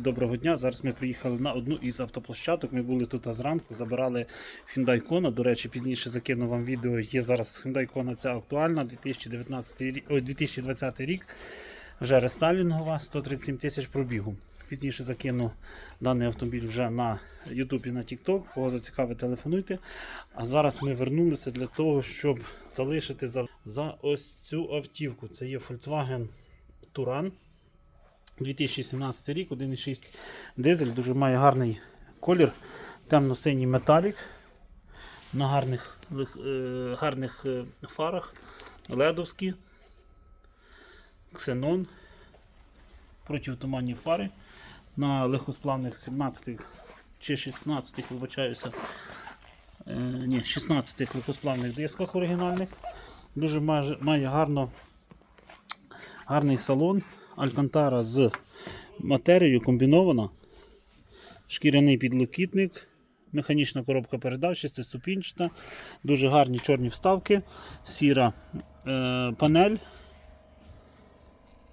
Доброго дня. Зараз ми приїхали на одну із автоплощадок. Ми були тут зранку, забирали Hyundai Kona. До речі, пізніше закину вам відео. Є зараз Hyundai Kona ця актуальна, 2019 рік, ой, 2020 рік. Вже рестайлінгова, 137 тисяч пробігу. Пізніше закину даний автомобіль вже на YouTube і на TikTok. Кого зацікавить, телефонуйте. А зараз ми вернулися для того, щоб залишити за, за ось цю автівку. Це є Volkswagen Touran. 2017 рік, 1,6 дизель, дуже має гарний колір, темно-синій металік на гарних, е, гарних е, фарах, ледовські, ксенон, противотуманні фари на легкосплавних 17 чи 16 вибачаюся. Е, ні, 16 легкосплавних дисках оригінальних. Дуже має, гарно Гарний салон. Алькантара з матерією комбінована. Шкіряний підлокітник. Механічна коробка передач, шестиступінчата. Дуже гарні чорні вставки. Сіра е, панель.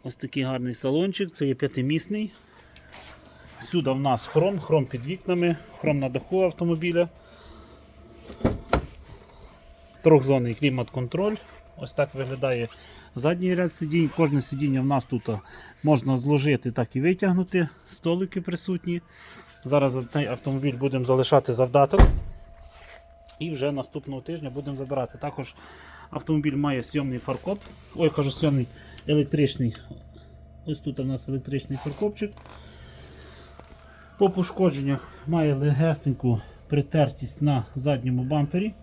Ось такий гарний салончик. Це є п'ятимісний. Всюди в нас хром, хром під вікнами, хром на даху автомобіля. Трьохзонний клімат-контроль. Ось так виглядає задній ряд сидінь. Кожне сидіння в нас тут можна зложити, так і витягнути. Столики присутні. Зараз за цей автомобіль будемо залишати завдаток. І вже наступного тижня будемо забирати. Також автомобіль має сйомний фаркоп. Ой, кажу, сйомний електричний. Ось тут у нас електричний фаркопчик. По пошкодженнях має легесеньку притертість на задньому бампері.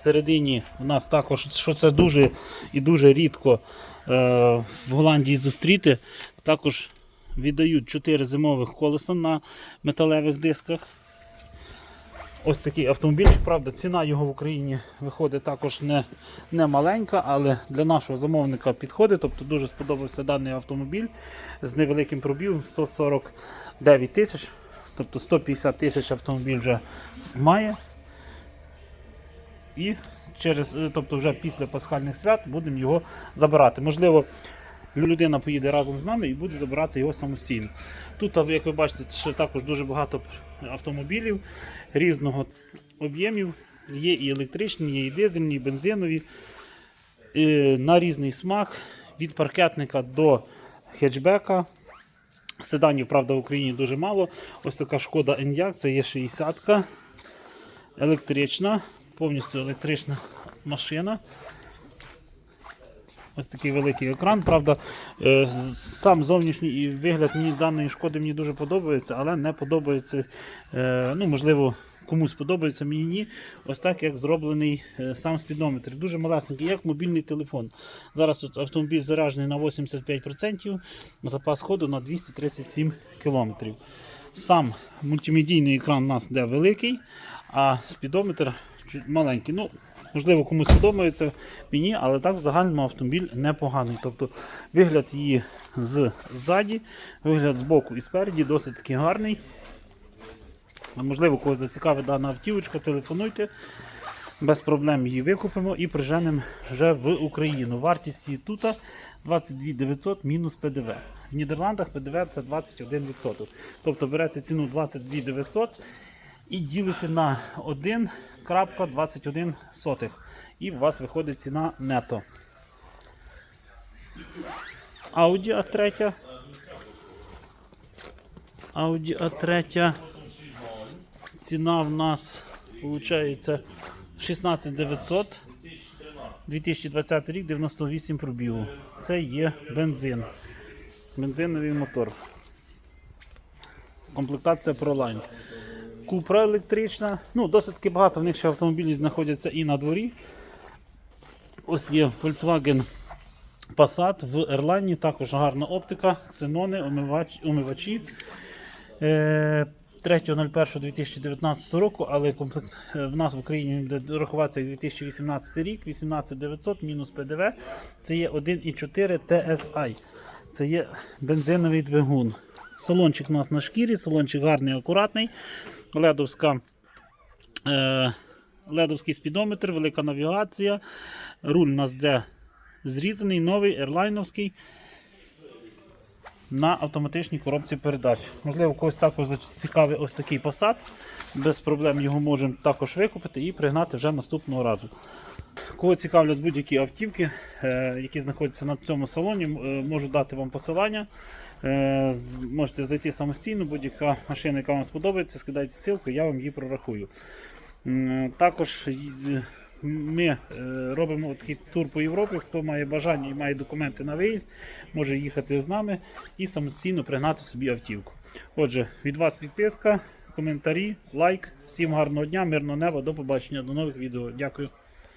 Всередині у нас також, що це дуже і дуже рідко е, в Голландії зустріти, також віддають 4 зимових колеса на металевих дисках. Ось такий автомобільчик, правда, ціна його в Україні виходить також не, не маленька, але для нашого замовника підходить. Тобто дуже сподобався даний автомобіль з невеликим пробігом 149 тисяч, тобто 150 тисяч автомобіль вже має. І через, е, тобто вже після пасхальних свят будемо його забирати. Можливо, людина поїде разом з нами і буде забирати його самостійно. Тут, як ви бачите, ще також дуже багато автомобілів різного об'ємів. Є і електричні, є і дизельні, і бензинові. Е, На різний смак від паркетника до хетчбека. Седанів, правда, в Україні дуже мало. Ось така шкода Enyaq, це є 60-ка. Електрична, повністю електрична машина. Ось такий великий екран. Правда, е, сам зовнішній вигляд мені даної шкоди мені дуже подобається, але не подобається. е, Ну, можливо, комусь подобається, мені ні. Ось так, як зроблений е, сам спідометр. Дуже малесенький, як мобільний телефон. Зараз автомобіль заряджений на 85%, запас ходу на 237 км. Сам мультимедійний екран у нас де великий, а спідометр чуть маленький. Ну, можливо, комусь подобається мені, але так в загальному автомобіль непоганий. Тобто вигляд її ззаді, вигляд з боку і спереді досить таки гарний. Можливо, когось зацікавить дана автівочка, телефонуйте. Без проблем її викупимо і приженемо вже в Україну. Вартість її тут 22 900 мінус ПДВ. В Нідерландах ПДВ це 21%. Тобто берете ціну 22 900 і ділите на 1,21. І у вас виходить ціна нето. Audi A3. Audi A3. Ціна в нас виходить 16 900. 2020 рік 98 пробігу. Це є бензин. Бензиновий мотор. Комплектація ProLine. Купра електрична. Ну, досить багато в них ще автомобілів знаходяться і на дворі. Ось є Volkswagen Passat в Ерлайні, також гарна оптика, ксенони, омивач, омивачі. Е, 3.01.2019 року, але комплект е, в нас в Україні буде рахуватися 2018 рік, 18900 мінус ПДВ. Це є 1,4 TSI. Це є бензиновий двигун. Салончик у нас на шкірі, салончик гарний, акуратний. Ледовська, е, ледовський спідометр, велика навігація. Руль у нас де зрізаний, новий, ерлайновський. На автоматичній коробці передач. Можливо, когось також зацікавить ось такий посад. Без проблем його можемо також викупити і пригнати вже наступного разу. Кого цікавлять будь-які автівки, е, які знаходяться на цьому салоні, е, можу дати вам посилання. Е, Можете зайти самостійно, будь-яка машина, яка вам сподобається, скидайте ссылку, я вам її прорахую. Також ми е, робимо такий тур по Європі. Хто має бажання і має документи на виїзд, може їхати з нами і самостійно пригнати собі автівку. Отже, від вас підписка, коментарі, лайк. Всім гарного дня, мирного неба, до побачення, до нових відео. Дякую.